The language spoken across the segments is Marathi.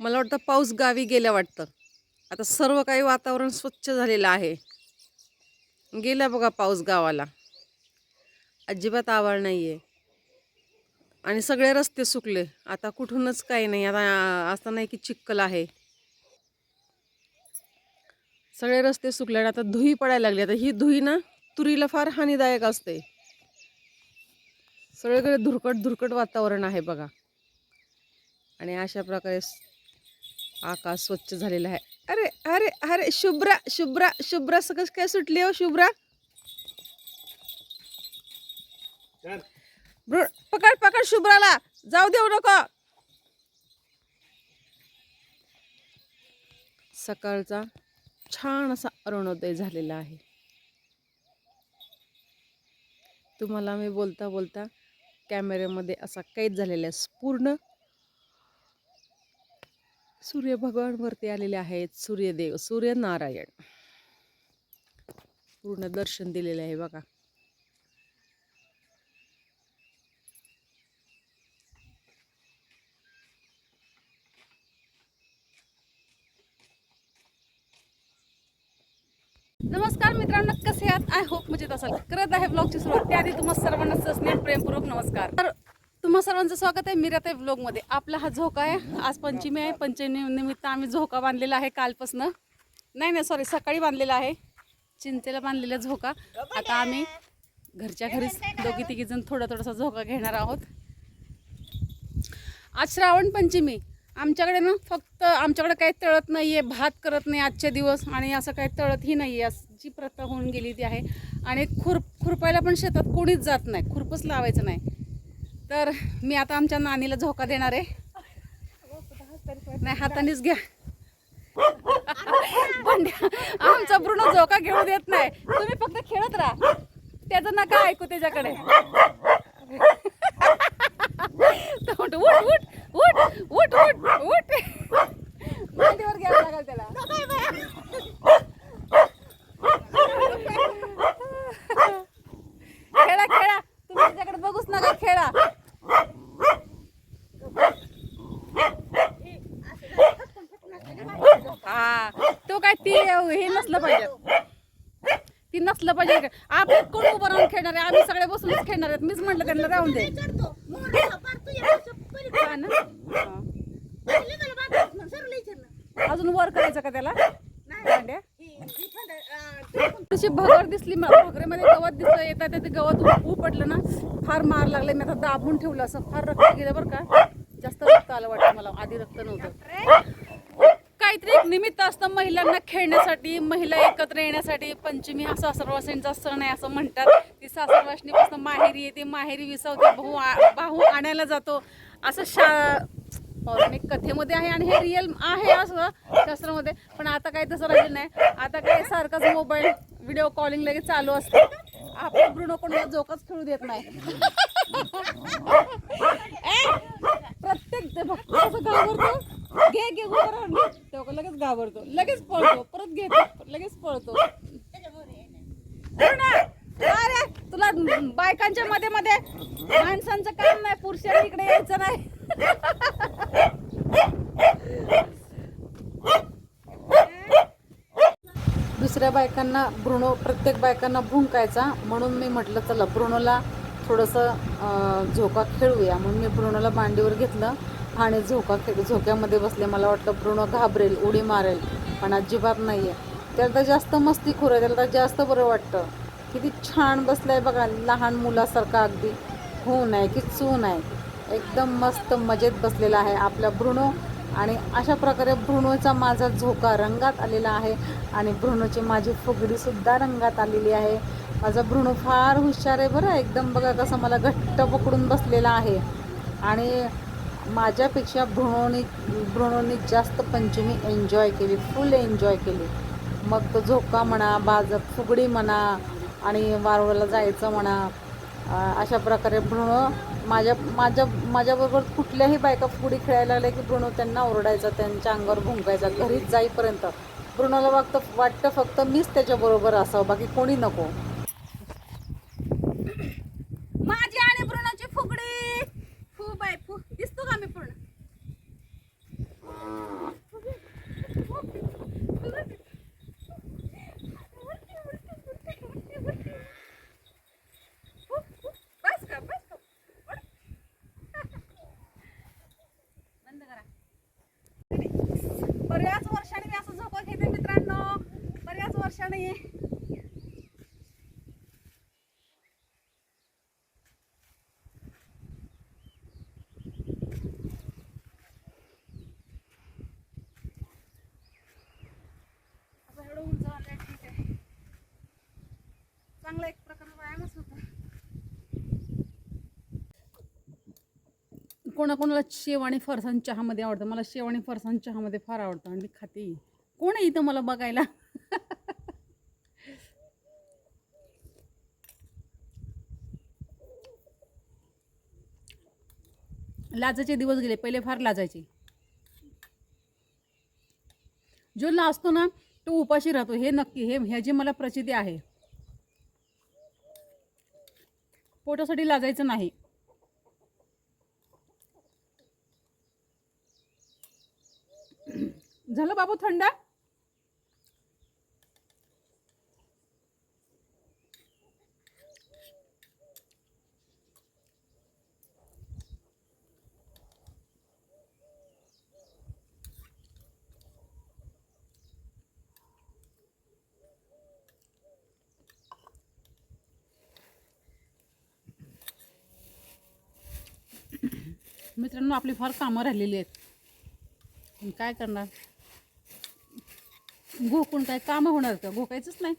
मला वाटतं पाऊस गावी गेल्या वाटतं. आता सर्व काही वातावरण स्वच्छ झालेलं आहे. गेला बघा पाऊस गावाला. अजिबात आवड नाही आहे आणि सगळे रस्ते सुकले. आता कुठूनच काही नाही. आता असं नाही की चिक्कल आहे. सगळे रस्ते सुकले आणि आता धुई पडायला लागली. आता ही धुई ना तुरीला फार हानिदायक असते. सगळीकडे धुरकट धुरकट वातावरण आहे बघा. आणि अशा प्रकारे आकाश स्वच्छ झालेलं आहे. अरे अरे अरे शुभ्रा शुभ्रा शुभ्रा सगळं काय सुटली हो शुभ्रा? पकड पकड शुभ्राला. जाऊ देऊ नको. सकाळचा छान असा अरुणोदय झालेला आहे. तुम्हाला मी बोलता बोलता कॅमेऱ्यामध्ये असा कैद झालेला आहे पूर्ण सूर्य भगवान वरती आलेले आहेत. सूर्यदेव सूर्यनारायण. पूर्ण दर्शन दिलेले आहे बघा. नमस्कार मित्रांनो कसे आहात? आय होप मजेत असाल. करत आहे ब्लॉगची सुरुवात. त्याआधी तुम्हाला सर्वांना सस्नेह प्रेमपूर्वक नमस्कार. तर तुम्हा सर्वांचं स्वागत आहे. मीरात आहे ब्लॉगमध्ये आपला हा झोका आहे. आज पंचमी आहे. पंचमी निमित्त आम्ही झोका बांधलेला आहे कालपासनं. नाही नाही सॉरी सकाळी बांधलेला आहे. चिंतेला बांधलेला झोका. आता आम्ही घरच्या घरीच दोघी तिघी जण थोडा थोडासा झोका घेणार आहोत. आज श्रावण पंचमी. आमच्याकडे ना फक्त आमच्याकडे काही तळत नाही आहे भात करत नाही आजचे दिवस आणि असं काही तळतही नाही आहे जी प्रथा होऊन गेली ती आहे. आणि खुरप खुरपायला पण शेतात कोणीच जात नाही. खुरपच लावायचं नाही. तर मी आता आमच्या नानीला झोका देणार आहे. नाही हातानेच घ्या. बंड्या आमचा पूर्ण झोका घेऊ देत नाही. तुम्ही फक्त खेळत राहा. त्याचं नका ऐकू त्याच्याकडे. उठ उठ उठ उठ उठ उठ. मांडीवर घ्यावं लागेल त्याला खेळा खेळा तुम्ही त्याच्याकडे बघूच नका खेळा हा ती हे नसलं पाहिजे. ती नसलं पाहिजे. आपण कोण उभं राहून खेळणार आहे? आम्ही सगळे बसूनच खेळणार आहेत. मीच म्हटलं त्यांना राहून दे. अजून वर करायचं का त्याला? भांड्या? थोडीशी भगर दिसली मला. भगरेमध्ये गवत दिसलं येतात ते गवत उपटलं ना फार मार लागले मी आता दाबून ठेवलं असं. फार रक्त गेलं बरं का. जास्त रक्त आलं वाटतं मला. आधी रक्त नव्हतं. काहीतरी एक निमित्त असतं महिलांना खेळण्यासाठी महिला एकत्र येण्यासाठी. पंचमी हा सासरवासींचा सण आहे असं म्हणतात. ती सासरवासणीपासून माहेरी येते माहेरी विसावते भाऊ आ- भाऊ आणायला जातो. असं शा पौराणिक कथेमध्ये आहे आणि हे रिअल आहे असं शास्त्रामध्ये. पण आता काही तसं राहिलं नाही. आता काय सारखाच मोबाईल व्हिडिओ कॉलिंग लगेच चालू असतं. आपण ब्रुनो कोणाला जोकच खेळू देत नाही. प्रत्येक ते बघ, कसं करतो घे घे उभं घे. तेव्हा लगेच घाबरतो. लगेच पळतो. परत घेतो. लगेच पळतो. अरे तुला बायकांच्या मध्ये मध्ये माणसांचं काम नाही. पुरुषांनी इकडे यायचं नाही. दुसऱ्या बायकांना ब्रुनो प्रत्येक बायकांना भुंकायचा. म्हणून मी म्हटलं चला ब्रुनोला थोडंसं अं, झोका खेळूया. म्हणून मी ब्रुनोला मांडीवर घेतलं. आणि झोका खेळ झोक्यामध्ये बसले मला वाटलं पूर्ण घाबरेल उडी मारेल पण अजिबात नाही आहे त्याला तर जास्त मस्तीखोर आहे त्याला तर जास्त बरं वाटतं. किती छान बसलं आहे बघा लहान मुलासारखा अगदी. हो आहे की चून आहे. एकदम मस्त मजेत बसलेला आहे आपला भ्रुणो आणि अशा प्रकारे भ्रुणोचा माझा झोका रंगात आलेला आहे. आणि भ्रुणोची माझी फुगडीसुद्धा रंगात आलेली आहे. माझा ब्रुनो फार हुशार आहे बरं. एकदम बघा कसं मला घट्ट पकडून बसलेला आहे. आणि माझ्यापेक्षा भ्रुणोनी भ्रुणोनी जास्त पंचमी एन्जॉय केली फुल एन्जॉय केली. मग तो झोका म्हणा बाज फुगडी म्हणा आणि वारुळाला जायचं म्हणा अशा प्रकारे ब्रुनो माझ्या माझ्या माझ्याबरोबर कुठल्याही बायका फुगडी खेळायला लागल्या की ब्रुनो त्यांना ओरडायचा त्यांच्या अंगावर भुंकायचा घरीच जाईपर्यंत. भ्रुणाला वागतं वाटतं फक्त मीच त्याच्याबरोबर असावं बाकी कोणी नको माझी आणि ब्रुनोची फुगडी फू बाय फू दिसतो का मी पूर्ण बऱ्याच वर्षांनी मी असं झोका घेते मित्रांनो बऱ्याच आहे. चांगला एक प्रकारचा व्यायामच होता. कोणाकोणाला शेव आणि फरसाण चहामध्ये आवडतं? मला शेव आणि फरसाण चहामध्ये फार आवडतं आणि मी खाते कोण आहे इथं मला बघायला? लाजाचे दिवस गेले पहिले फार लाजायचे. जो लाजतो ना तो उपाशी राहतो. हे नक्की हे ह्याची मला प्रचिती आहे. पोटासाठी लाजायचं नाही. झालं बाबू थंड? मित्रांनो आपली फार कामं राहिलेली आहेत. काय करणार? घोकून काय कामं होणार का? घोकायचंच नाही.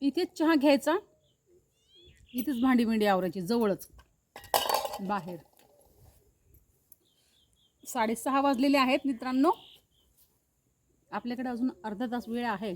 इथेच चहा घ्यायचा. इथेच भांडी भिंडी आवरायची जवळच. बाहेर. साडेसहा वाजलेले आहेत मित्रांनो. आपल्याकडे अजून अर्धा तास वेळ आहे.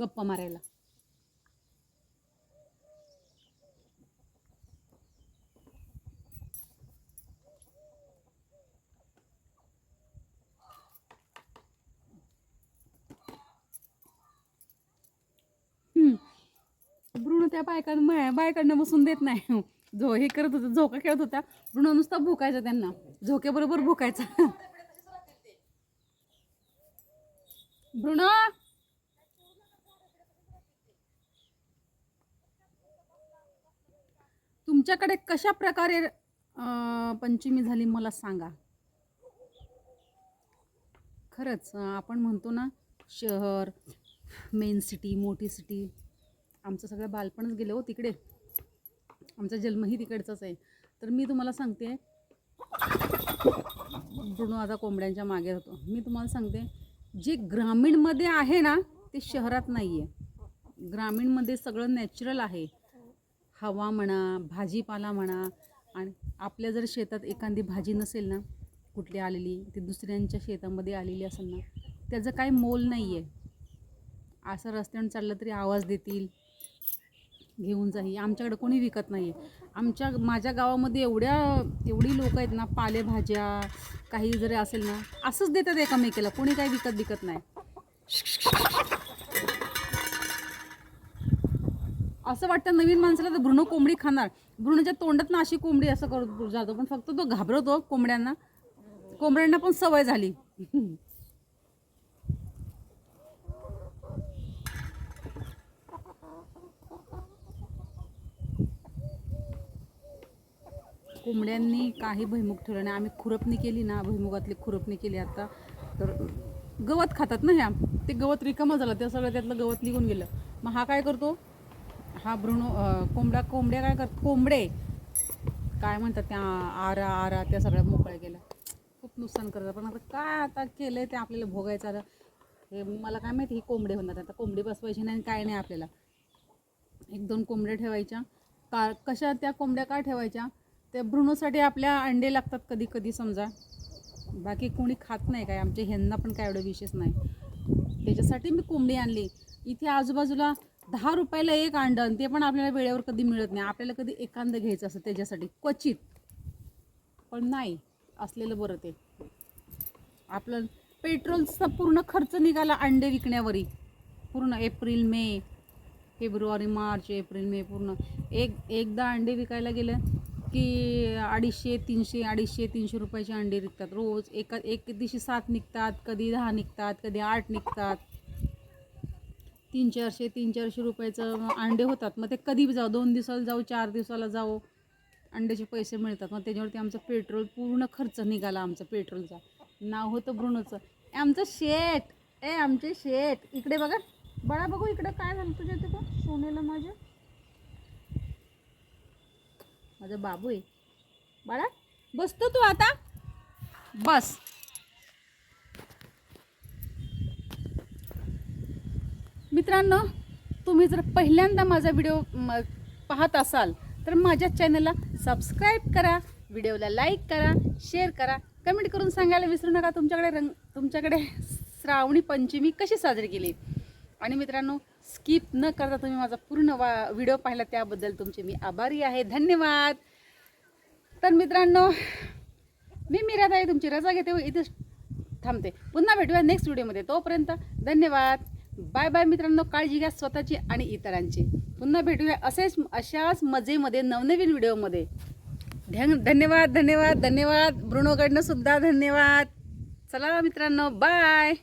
गप्पा मारायला. भ्रूण त्या बायकांना बायकांना बसून देत नाही. झो हे करत होता झोका खेळत होता भ्रूण नुसता भुकायचा त्यांना. झोक्याबरोबर भुकायचा. भ्रूण तुमच्याकडे कशा प्रकारे पंचमी झाली मला सांगा. खरंच आपण म्हणतो ना शहर मेन सिटी मोठी सिटी आमचं सगळं बालपणच गेलं हो तिकडे. आमचा जन्मही तिकडचाच आहे. तर मी तुम्हाला सांगते ब्रुनो आता कोंबड्यांच्या मागे होतो. मी तुम्हाला सांगते जे ग्रामीणमध्ये आहे ना ते शहरात नाही आहे ग्रामीणमध्ये सगळं नॅचरल आहे. हवा म्हणा भाजीपाला म्हणा आणि आपल्या जर शेतात एखादी भाजी नसेल ना कुठली आलेली ती दुसऱ्यांच्या शेतामध्ये आलेली असेल ना त्याचं काही मोल नाही आहे असं रस्त्यावर चाललं तरी आवाज देतील. घेऊन जाई आमच्याकडे कोणी विकत नाही आहे आमच्या माझ्या गावामध्ये एवढ्या एवढी लोक आहेत ना पालेभाज्या काही जरी असेल ना असंच देतात एकामेकीला कोणी काही विकत विकत नाही. असं वाटतं नवीन माणसाला तर भ्रूण कोंबडी खाणार. भ्रूणाच्या तोंडात ना अशी कोंबडी असं करत जातो पण फक्त तो घाबरतो कोंबड्यांना. कोंबड्यांना पण सवय झाली. कोंबड्यांनी काही भैमुख ठेवलं नाही. आम्ही खुरपणी केली ना भुईमुगातली खुरपणी केली आता. तर गवत खातात ना ह्या. ते गवत रिकामा झालं ते सगळं त्यातलं गवत निघून गेलं. मग हा काय करतो? हा भ्रूण कोंबड्या कोंबडा कोंबड्या काय करत कोंबडे. काय म्हणतात त्या आरा आरा त्या सगळ्या मोकळ्या गेल्या खूप नुकसान करतात. पण आता काय आता केलं ते आपल्याला भोगायचं आता. हे मला काय माहिती ही कोंबडे होणार आता कोंबडी बसवायची नाही आणि काय नाही आपल्याला. एक दोन कोंबड्या ठेवायच्या. का कशा त्या कोंबड्या का ठेवायच्या? त्या भ्रूणसाठी आपल्या अंडे लागतात कधी कधी समजा. बाकी कोणी खात नाही काय आमच्या ह्यांना पण काय एवढं विशेष नाही. त्याच्यासाठी मी कोंबडी आणली. इथे आजूबाजूला दहा रुपयाला एक अंड आणि ते पण आपल्याला वेळेवर कधी मिळत नाही. आपल्याला कधी एकांद घ्यायचं असं त्याच्यासाठी. क्वचित. पण नाही. असलेलं बरं ते. आपलं पेट्रोलचा पूर्ण खर्च निघाला अंडे विकण्यावरही पूर्ण एप्रिल मे फेब्रुवारी मार्च एप्रिल मे पूर्ण. एक एकदा अंडे विकायला गेलं की अडीचशे तीनशे अडीचशे तीनशे रुपयाचे अंडे निघतात रोज एका एक दिवशी सात निघतात कधी दहा निघतात कधी आठ निघतात. तीन चारशे तीन चारशे रुपयाचं अंडे होतात. मग ते कधी जाऊ? दोन दिवसाला जाऊ चार दिवसाला जाऊ? अंड्याचे पैसे मिळतात. मग त्याच्यावरती आमचं पेट्रोल पूर्ण खर्च निघाला आमचा पेट्रोलचा. नाव होतं ब्रुनोचं. ए, आमचं शेट. ए आमचे शेट. इकडे बघा. बळा बघू इकडे काय झालं तुझ्या तिथं? सोनेला माझ्या? माझा बाबू आहे. बाळा बसतो तू आता. बस. मित्रांनो तुम्ही जर पहिल्यांदा माझा व्हिडिओ पाहत असाल तर माझ्या चॅनलला सबस्क्राईब करा व्हिडिओला लाईक करा शेअर करा. कमेंट करून सांगायला विसरू नका. तुमच्याकडे रंग तुमच्याकडे श्रावणी पंचमी कशी साजरी केली? आणि मित्रांनो स्किप न करता तुम्ही माझा पूर्ण वा व्हिडिओ पाहिला त्याबद्दल तुमचे मी आभारी आहे. धन्यवाद. तर मित्रांनो मी मीराताई तुमची रजा घेते. व इथेच थांबते. पुन्हा भेटूया नेक्स्ट व्हिडिओमध्ये तोपर्यंत धन्यवाद. बाय बाय मित्रांनो. काळजी घ्या स्वतःची आणि इतरांची. पुन्हा भेटूया असेच अशाच मजेमध्ये नवनवीन व्हिडिओमध्ये धन धन्यवाद धन्यवाद धन्यवाद. ब्रुणोकडनं सुद्धा धन्यवाद. चला मित्रांनो बाय